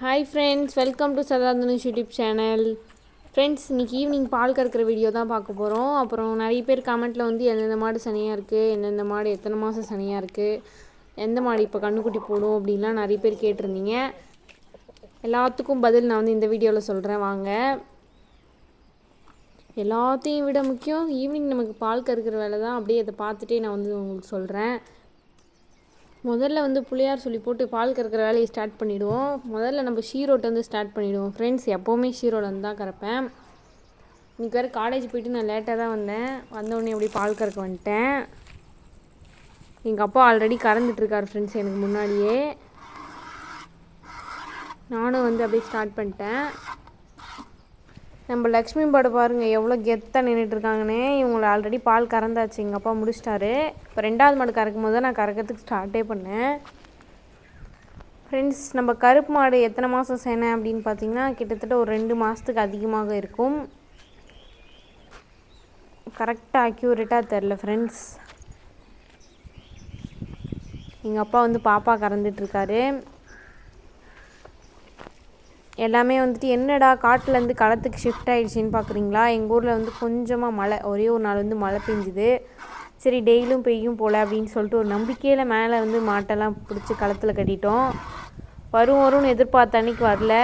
Hi friends welcome to Sadadhanush YouTube channel friends இன்றைக்கி evening பால் கறக்கிற வீடியோ தான் பார்க்க போகிறோம் அப்புறம் நிறைய பேர் கமெண்ட்டில் வந்து எந்தெந்த மாடு சனியாக இருக்குது எந்தெந்த மாடு எத்தனை மாதம் சனியாக இருக்குது எந்த மாடு இப்போ கண்ணுக்குட்டி போடும் அப்படின்லாம் நிறைய பேர் கேட்டிருந்தீங்க. எல்லாத்துக்கும் பதில் நான் வந்து இந்த வீடியோவில் சொல்கிறேன் வாங்க. எல்லாத்தையும் விட முக்கியம் ஈவினிங் நமக்கு பால் கறக்கிற வேலை தான் அப்படியே அதை பார்த்துட்டே நான் வந்து உங்களுக்கு சொல்கிறேன் முதல்ல வந்து புளியார் சொல்லி போட்டு பால் கறக்கிற வேலையை ஸ்டார்ட் பண்ணிவிடுவோம் முதல்ல நம்ம ஷீரோட்டை வந்து ஸ்டார்ட் பண்ணிவிடுவோம் ஃப்ரெண்ட்ஸ் எப்போவுமே ஷீரோட வந்து தான் கறப்பேன். இன்றைக்கி வேறு காலேஜ் போயிட்டு நான் லேட்டாக தான் வந்தேன். வந்தோடனே அப்படியே பால் கறக்க வந்துட்டேன். எங்கள் அப்பா ஆல்ரெடி கறந்துட்டுருக்கார் ஃப்ரெண்ட்ஸ் எனக்கு முன்னாடியே. நானும் வந்து அப்படியே ஸ்டார்ட் பண்ணிட்டேன். நம்ம லக்ஷ்மி பாடு பாருங்கள் எவ்வளோ கெத்தாக நின்றுட்டுருக்காங்கன்னே இவங்களை ஆல்ரெடி பால் கறந்தாச்சு எங்கள் அப்பா முடிச்சிட்டாரு. இப்போ ரெண்டாவது மாடு கறக்கும் போது நான் கறக்கிறதுக்கு ஸ்டார்ட்டே பண்ணேன். ஃப்ரெண்ட்ஸ் நம்ம கருப்பு மாடு எத்தனை மாதம் சேனை அப்படின்னு பார்த்தீங்கன்னா கிட்டத்தட்ட ஒரு ரெண்டு மாதத்துக்கு அதிகமாக இருக்கும். கரெக்டாக அக்யூரேட்டாக தெரில ஃப்ரெண்ட்ஸ் எங்கள் அப்பா வந்து பாப்பா கறந்துட்டுருக்காரு எல்லாமே வந்துட்டு என்னடா காட்டிலேருந்து களத்துக்கு ஷிஃப்ட் ஆகிடுச்சின்னு பார்க்குறீங்களா எங்கள் ஊரில் வந்து கொஞ்சமாக மழை. ஒரே ஒரு நாள் வந்து மழை பெஞ்சுது. சரி டெய்லியும் பெய்யும் போல் அப்படின்னு சொல்லிட்டு ஒரு நம்பிக்கையில் மேலே வந்து மாட்டெல்லாம் பிடிச்சி களத்தில் கட்டிட்டோம். வரும் வரும்னு எதிர்பார்த்த அன்னைக்கு வரல.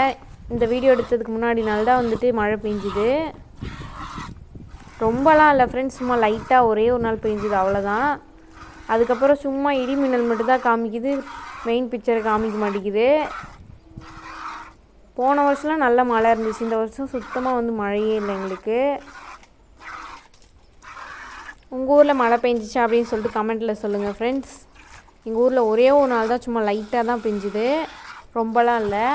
இந்த வீடியோ எடுத்ததுக்கு முன்னாடி நாள் தான் வந்துட்டு மழை பெஞ்சுது. ரொம்பலாம் இல்லை ஃப்ரெண்ட்ஸ் சும்மா லைட்டாக ஒரே ஒரு நாள் பெஞ்சுது அவ்வளோதான் அதுக்கப்புறம் சும்மா இடி மின்னல் மட்டும்தான் காமிக்குது. மெயின் பிக்சரை காமிக்க மாட்டேங்குது. போன வருஷம்லாம் நல்ல மழை இருந்துச்சு. இந்த வருஷம் சுத்தமாக வந்து மழையே இல்லை எங்களுக்கு. உங்கள் ஊரில் மழை பெஞ்சிச்சா அப்படின்னு சொல்லிட்டு கமெண்ட்டில் சொல்லுங்கள் ஃப்ரெண்ட்ஸ் எங்கள் ஊரில் ஒரே ஒரு நாள் தான் சும்மா லைட்டாக தான் பெஞ்சுது. ரொம்பலாம் இல்லை.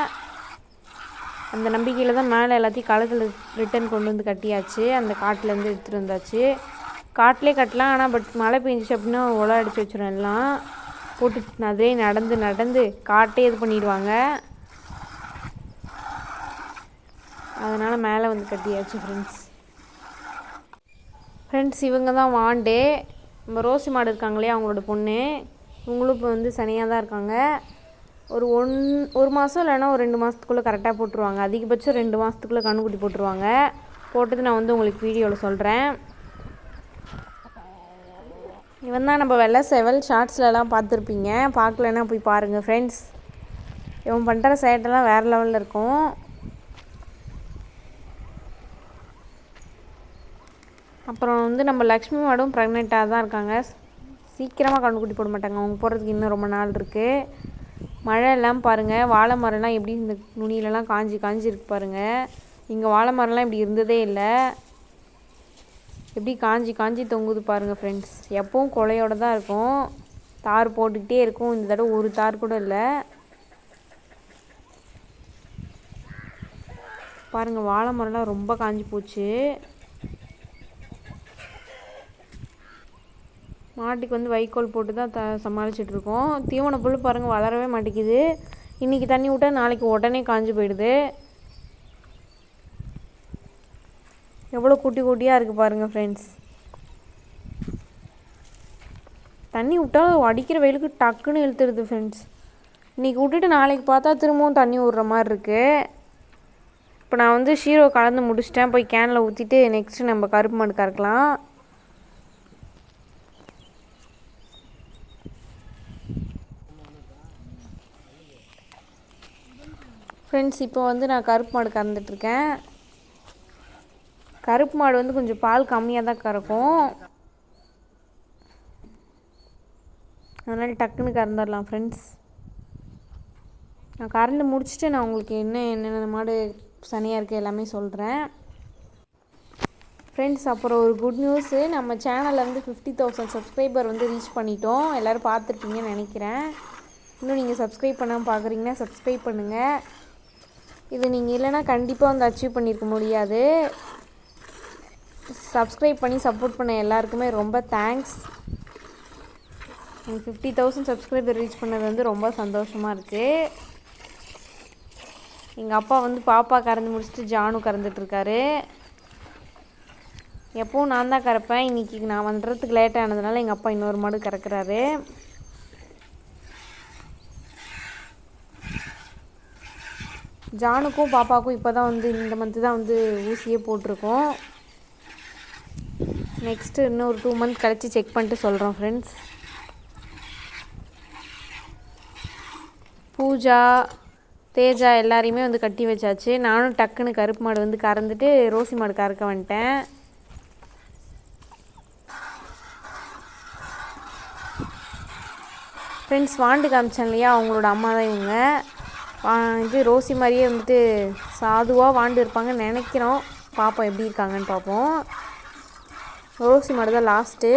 அந்த நம்பிக்கையில் தான் மேலே எல்லாத்தையும் காலத்தில் ரிட்டன் கொண்டு வந்து கட்டியாச்சு. அந்த காட்டிலேருந்து எடுத்துகிட்டு வந்தாச்சு. காட்டிலே கட்டலாம் ஆனால் பட் மழை பெஞ்சிச்சு அப்படின்னா உலை அடித்து வச்சிடும் எல்லாம். போட்டு அதே நடந்து நடந்து காட்டே இது பண்ணிடுவாங்க. அதனால் மேலே வந்து கட்டியாச்சு ஃப்ரெண்ட்ஸ் ஃப்ரெண்ட்ஸ் இவங்க தான் வாண்டே. நம்ம ரோசி மாடு இருக்காங்களே அவங்களோட பொண்ணு. இவங்களும் இப்போ வந்து சனியாக தான் இருக்காங்க. ஒரு ஒன் ஒரு மாதம் இல்லைன்னா ஒரு ரெண்டு மாதத்துக்குள்ளே கரெக்டாக போட்டுருவாங்க. அதிகபட்சம் ரெண்டு மாதத்துக்குள்ளே கண்ணுக்குட்டி போட்டுருவாங்க. போட்டது நான் வந்து உங்களுக்கு வீடியோவில் சொல்கிறேன் இவன் தான் நம்ம வெள்ளை செவல் ஷார்ட்ஸ்லலாம் பார்த்துருப்பீங்க. பார்க்கலன்னா போய் பாருங்கள் ஃப்ரெண்ட்ஸ் இவன் பண்ணுற சேட்டெல்லாம் வேறு லெவலில் இருக்கும். அப்புறம் வந்து நம்ம லக்ஷ்மி மாடும் ப்ரெக்னெண்ட்டாக தான் இருக்காங்க. சீக்கிரமாக கண்ணுக்குட்டி போட மாட்டாங்க. அவங்க போகிறதுக்கு இன்னும் ரொம்ப நாள் இருக்குது மழை எல்லாம் பாருங்கள் வாழை மரம்லாம் எப்படி இந்த நுனியிலலாம் காஞ்சி காஞ்சி இருக்கு பாருங்கள் இங்கே வாழை மரம்லாம் இப்படி இருந்ததே இல்லை. எப்படி காஞ்சி காஞ்சி தொங்குது பாருங்கள் ஃப்ரெண்ட்ஸ் எப்பவும் கொலையோடு தான் இருக்கும். தார் போட்டுக்கிட்டே இருக்கும். இந்த தடவை ஒரு தார் கூட இல்லை. பாருங்கள் வாழை மரம்லாம் ரொம்ப காஞ்சி போச்சு. மாட்டுக்கு வந்து வைக்கோல் போட்டு தான் த சமாளிச்சிட்ருக்கோம். தீவன புல் பாருங்கள் வளரவே மாட்டேங்குது. இன்றைக்கி தண்ணி விட்டால் நாளைக்கு உடனே காஞ்சி போயிடுது. எவ்வளோ குட்டி குட்டியாக இருக்குது பாருங்கள் ஃப்ரெண்ட்ஸ் தண்ணி விட்டால் அடிக்கிற வெயிலுக்கு டக்குன்னு இழுத்துடுது ஃப்ரெண்ட்ஸ் இன்றைக்கி விட்டுட்டு நாளைக்கு பார்த்தா திரும்பவும் தண்ணி விட்ற மாதிரி இருக்குது இப்போ நான் வந்து ஷீரோ கலந்து முடிச்சிட்டேன். போய் கேனில் ஊற்றிட்டு நெக்ஸ்ட்டு நம்ம கருப்பு மாடு கறக்கலாம். ஃப்ரெண்ட்ஸ் இப்போ வந்து நான் கருப்பு மாடு கறந்துட்டுருக்கேன் கருப்பு மாடு வந்து கொஞ்சம் பால் கம்மியாக தான் கறக்கும். அதனால் டக்குன்னு கறந்துடலாம் ஃப்ரெண்ட்ஸ் நான் கறந்து முடிச்சுட்டு நான் உங்களுக்கு என்ன என்னென்ன மாடு சனியாக இருக்குது எல்லாமே சொல்கிறேன் ஃப்ரெண்ட்ஸ் அப்புறம் ஒரு குட் நியூஸு நம்ம சேனலில் வந்து ஃபிஃப்டி தௌசண்ட் சப்ஸ்கிரைபர் வந்து ரீச் பண்ணிட்டோம். எல்லோரும் பார்த்துருப்பீங்கன்னு நினைக்கிறேன். இன்னும் நீங்கள் சப்ஸ்கிரைப் பண்ணாமல் பார்க்குறீங்கன்னா சப்ஸ்கிரைப் பண்ணுங்கள் இது நீங்கள் இல்லைன்னா கண்டிப்பாக வந்து அச்சீவ் பண்ணியிருக்க முடியாது. சப்ஸ்கிரைப் பண்ணி சப்போர்ட் பண்ண எல்லாருக்குமே ரொம்ப thanks fifty thousand subscriber reach பண்ணது வந்து ரொம்ப சந்தோஷமாக இருக்குது எங்கள் அப்பா வந்து பாப்பா கறந்து முடிச்சுட்டு ஜானு கறந்துட்டுருக்காரு எப்போவும் நான் தான் கறப்பேன். இன்றைக்கி நான் வந்துடுறதுக்கு லேட் ஆனதுனால எங்கள் அப்பா இன்னொரு மாடு கறக்குறாரு. ஜானுக்கும் பாப்பாவுக்கும் இப்போ தான் வந்து இந்த மந்த்து தான் வந்து ஊசியே போட்டிருக்கோம். நெக்ஸ்ட்டு இன்னும் ஒரு டூ மந்த் கழித்து செக் பண்ணிட்டு சொல்கிறோம் ஃப்ரெண்ட்ஸ் பூஜா தேஜா எல்லாரையுமே வந்து கட்டி வச்சாச்சு. நானும் டக்குன்னு கருப்பு மாடு வந்து கறந்துட்டு ரோசி மாடு கறக்க வந்துட்டேன். ஃப்ரெண்ட்ஸ் வாண்டு காமிச்சேன் இல்லையா? அவங்களோட அம்மா தான் இவங்க. இது ரோசி மாதிரியே வந்துட்டு சாதுவாக வாண்டு இருப்பாங்கன்னு நினைக்கிறோம். பார்ப்போம் எப்படி இருக்காங்கன்னு பார்ப்போம் ரோசி மாதிரி தான் லாஸ்ட்டு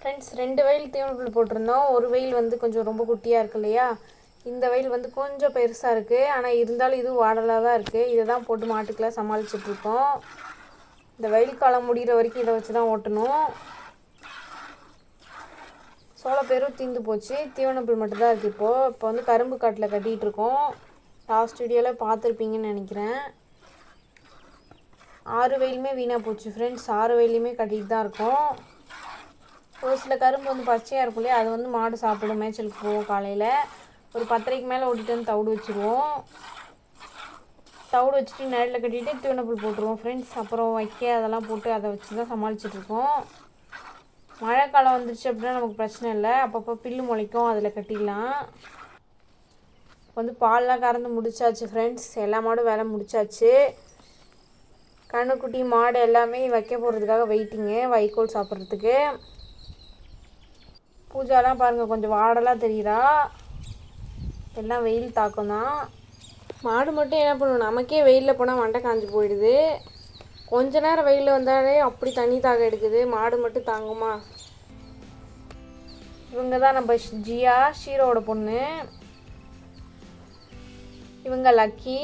ஃப்ரெண்ட்ஸ் ரெண்டு வயல் தீவனப்புல் போட்டிருந்தோம். ஒரு வயல் வந்து கொஞ்சம் ரொம்ப குட்டியாக இருக்கு இல்லையா? இந்த வயல் வந்து கொஞ்சம் பெருசாக இருக்குது ஆனால் இருந்தாலும் இதுவும் வாடலாக தான் இருக்குது இதை தான் போட்டு மாட்டுக்கெலாம் சமாளிச்சிட்ருக்கோம் இந்த வெயில் காலம் முடிகிற வரைக்கும் இதை வச்சு தான் ஓட்டணும். சோளப்பேரும் தீந்து போச்சு. தீவனப்புல் மட்டும்தான் இருக்குது இப்போது இப்போ வந்து கரும்பு காட்டில் கட்டிகிட்டு இருக்கோம். லாஸ்ட் வீடியோவில் பார்த்துருப்பீங்கன்னு நினைக்கிறேன். ஆறு வெயிலுமே வீணாக போச்சு ஃப்ரெண்ட்ஸ் ஆறு வெயிலையுமே கட்டிகிட்டு தான் இருக்கோம். ஒரு சில கரும்பு வந்து பச்சையாக இருக்கும் இல்லையா? அது வந்து மாடு சாப்பிடும் மேய்ச்சலுக்கு போவோம் காலையில். ஒரு பத்தரைக்கு மேலே ஓட்டிட்டு வந்து தவிடு வச்சுருவோம். தவிடு வச்சுட்டு நிழலில் கட்டிட்டு தீவனப்புல் போட்டுருவோம் ஃப்ரெண்ட்ஸ் அப்புறம் வைக்க அதெல்லாம் போட்டு அதை வச்சு தான் சமாளிச்சிட்ருக்கோம் மழை காலம் வந்துருச்சு அப்படின்னா நமக்கு பிரச்சனை இல்லை. அப்பப்போ பில்லு முளைக்கும் அதில் கட்டிடலாம் வந்து பால்லாம் கறந்து முடிச்சாச்சு ஃப்ரெண்ட்ஸ் எல்லா மாடும் வேலை முடிச்சாச்சு. கண்ணுக்குட்டி மாடு எல்லாமே வைக்க போகிறதுக்காக வெயிட்டிங்கு வைக்கோல் சாப்பிட்றதுக்கு. பூஜாலாம் பாருங்கள் கொஞ்சம் வாடலாம் தெரியுதா எல்லாம் வெயில் தாக்கம் தான் மாடு மட்டும் என்ன பண்ணுவோம் நமக்கே வெயிலில் போனால் மண்டை காஞ்சி போயிடுது. கொஞ்ச நேரம் வெயிலில் வந்தாலே அப்படி தண்ணி தாக எடுக்குது. மாடு மட்டும் தாங்குமா? இவங்க தான் நம்ம ஜியா ஷீரோட பொண்ணு. இவங்க லக்கி.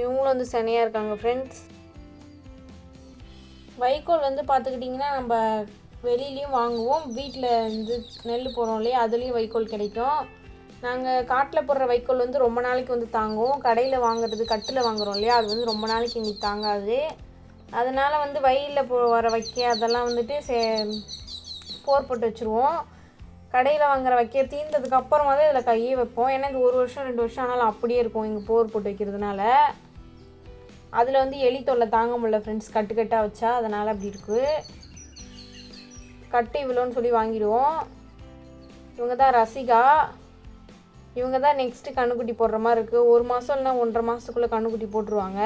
இவங்களும் வந்து சனையாக இருக்காங்க ஃப்ரெண்ட்ஸ் வைக்கோல் வந்து பார்த்துக்கிட்டிங்கன்னா நம்ம வெளியிலையும் வாங்குவோம். வீட்டில் வந்து நெல் போகிறோம் இல்லையா அதுலேயும் வைக்கோல் கிடைக்கும். நாங்கள் காட்டில் போடுற வைக்கோல் வந்து ரொம்ப நாளைக்கு வந்து தாங்குவோம் கடையில் வாங்குறது கட்டில் வாங்குறோம் இல்லையா? அது வந்து ரொம்ப நாளைக்கு எங்களுக்கு தாங்காது. அதனால் வந்து வயலில் போ வர வைக்க அதெல்லாம் வந்துட்டு சே போர் போட்டு வச்சுருவோம். கடையில் வாங்குற வைக்க தீர்ந்ததுக்கு அப்புறமா தான் இதில் கையே வைப்போம். ஏன்னா இது ஒரு வருஷம் ரெண்டு வருஷம் ஆனாலும் அப்படியே இருக்கும் இங்கே போர் போட்டு வைக்கிறதுனால. அதில் வந்து எலி தொல்லை தாங்க முடியல ஃப்ரெண்ட்ஸ் கட்டு கட்டாக வச்சா அதனால் அப்படி இருக்குது கட்டு இவ்வளோன்னு சொல்லி வாங்கிடுவோம். இவங்க தான் ரசிகா. இவங்க தான் நெக்ஸ்ட்டு கண்ணுக்குட்டி போடுற மாதிரி இருக்குது ஒரு மாதம் இல்லைனா ஒன்றரை மாதத்துக்குள்ளே கண்ணுக்குட்டி போட்டுருவாங்க.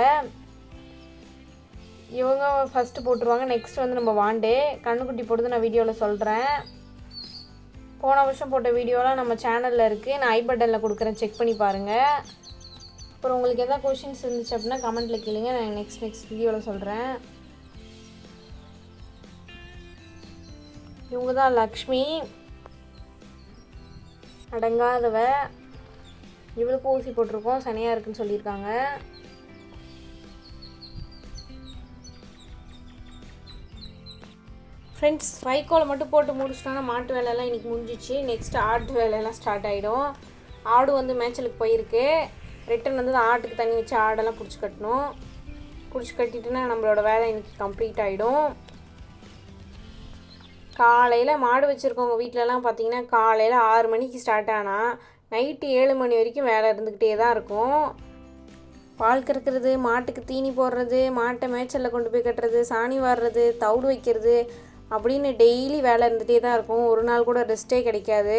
இவங்க ஃபஸ்ட்டு போட்டுருவாங்க. நெக்ஸ்ட் வந்து நம்ம வாண்டே கண்ணுக்குட்டி போடுறது நான் வீடியோவில் சொல்கிறேன் போன வருஷம் போட்ட வீடியோலாம் நம்ம சேனலில் இருக்குது நான் ஐ பட்டனில் கொடுக்குறேன். செக் பண்ணி பாருங்கள் அப்புறம் உங்களுக்கு எதாவது கொஷின்ஸ் இருந்துச்சு அப்படின்னா கமெண்ட்டில் கேளுங்க. நான் நெக்ஸ்ட் நெக்ஸ்ட் வீடியோவில் சொல்கிறேன் இவங்க தான் லக்ஷ்மி. அடங்காதவ. இவளுக்கும் ஊசி போட்டிருக்கோம் சனியாக இருக்குன்னு சொல்லியிருக்காங்க. ஃப்ரெண்ட்ஸ் வைக்கோலை மட்டும் போட்டு முடிச்சிட்டோன்னா மாட்டு வேலையெல்லாம் இன்றைக்கி முடிஞ்சிச்சு. நெக்ஸ்ட் ஆட்டு வேலையெல்லாம் ஸ்டார்ட் ஆகிடும் ஆடு வந்து மேய்ச்சலுக்கு போயிருக்கு. ரிட்டன் வந்து ஆட்டுக்கு தண்ணி வச்சு ஆடெல்லாம் பிடிச்சி கட்டணும். பிடிச்சி கட்டிட்டுனா நம்மளோட வேலை இன்றைக்கி கம்ப்ளீட் ஆகிடும் காலையில் மாடு வச்சுருக்கவங்க வீட்டிலலாம் பார்த்தீங்கன்னா காலையில் ஆறு மணிக்கு ஸ்டார்ட் ஆனால் நைட்டு ஏழு மணி வரைக்கும் வேலை இருந்துக்கிட்டே தான் இருக்கும். பால் கறக்கிறது மாட்டுக்கு தீனி போடுறது மாட்டை மேய்ச்சலில் கொண்டு போய் கட்டுறது சாணி வாடுறது தவிடு வைக்கிறது அப்படின்னு டெய்லி வேலை இருந்துகிட்டே தான் இருக்கும். ஒரு நாள் கூட ரெஸ்ட்டே கிடைக்காது.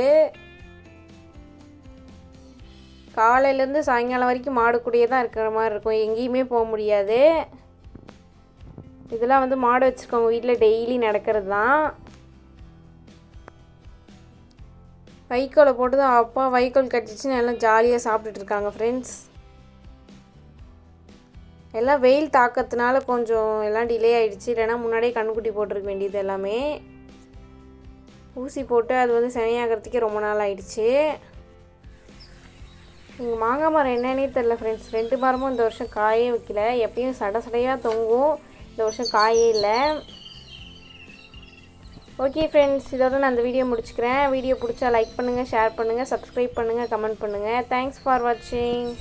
காலையிலேருந்து சாயங்காலம் வரைக்கும் மாடு கூடயே தான் இருக்கிற மாதிரி இருக்கும். எங்கேயுமே போக முடியாது. இதெல்லாம் வந்து மாடு வச்சுருக்கவங்க வீட்டில் டெய்லி நடக்கிறது தான். வைக்கோலை போட்டு தான் அப்பா வைக்கோல் கட்டிச்சுன்னு எல்லாம் ஜாலியாக சாப்பிட்டுட்டு இருக்காங்க ஃப்ரெண்ட்ஸ் எல்லாம் வெயில் தாக்கத்தினால கொஞ்சம் எல்லாம் டிலே ஆகிடுச்சு இல்லைனா முன்னாடியே கண்ணுக்குட்டி போட்டிருக்க வேண்டியது எல்லாமே. ஊசி போட்டு அது வந்து சனியாகிறதுக்கே ரொம்ப நாள் ஆயிடுச்சு. இங்கே மாங்காய் மரம் என்னன்னே தெரில ஃப்ரெண்ட்ஸ் ரெண்டு மரமும் இந்த வருஷம் காயே வைக்கல. எப்பயும் சட சடையாக தொங்கும். இந்த வருஷம் காயே இல்லை. ஓகே ஃப்ரெண்ட்ஸ் இதோட நான் அந்த வீடியோ முடிச்சுக்கிறேன். வீடியோ பிடிச்சா லைக் பண்ணுங்கள் ஷேர் பண்ணுங்கள் சப்ஸ்கிரைப் பண்ணுங்கள் கமெண்ட் பண்ணுங்கள் தேங்க்ஸ் ஃபார் வாட்சிங்